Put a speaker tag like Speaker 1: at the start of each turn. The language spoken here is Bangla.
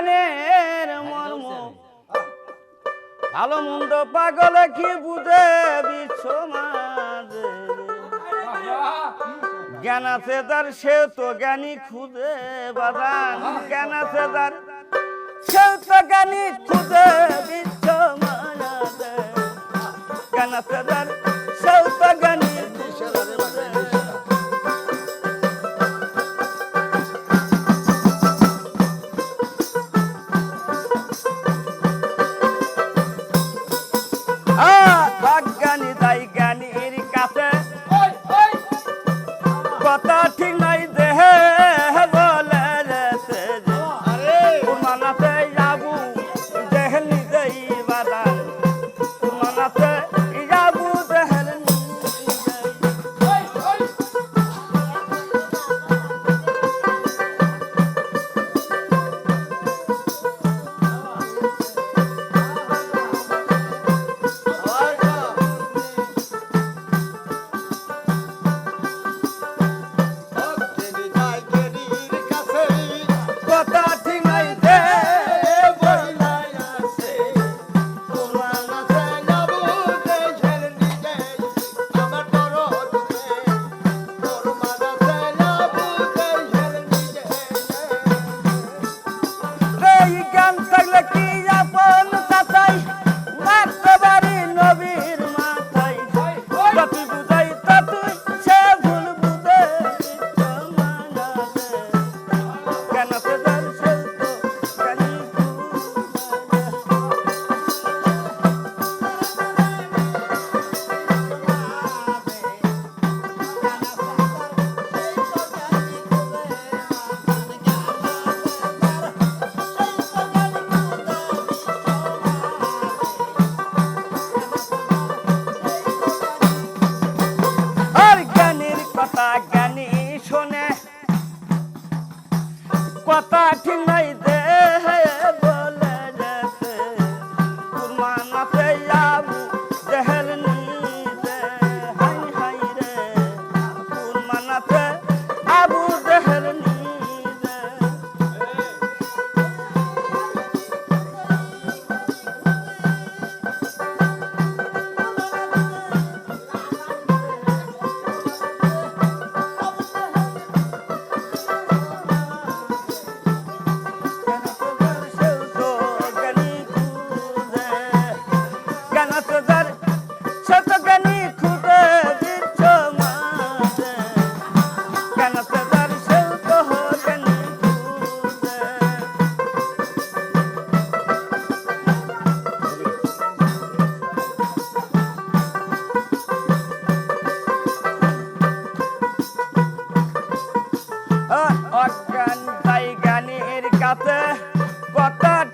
Speaker 1: গানের মর্ম। ভালো মন্দ পাগল কি বুঝে বিশ্ব জ্ঞান আছে তার সে তো জ্ঞানী খুঁজে বাদান জ্ঞান আছে তার সে তো জ্ঞানী খুঁজে বিশ্ব মাঝে। জ্ঞান আছে Ah! বাণী শোনে কথা ঠিক নাই দে got the, got the.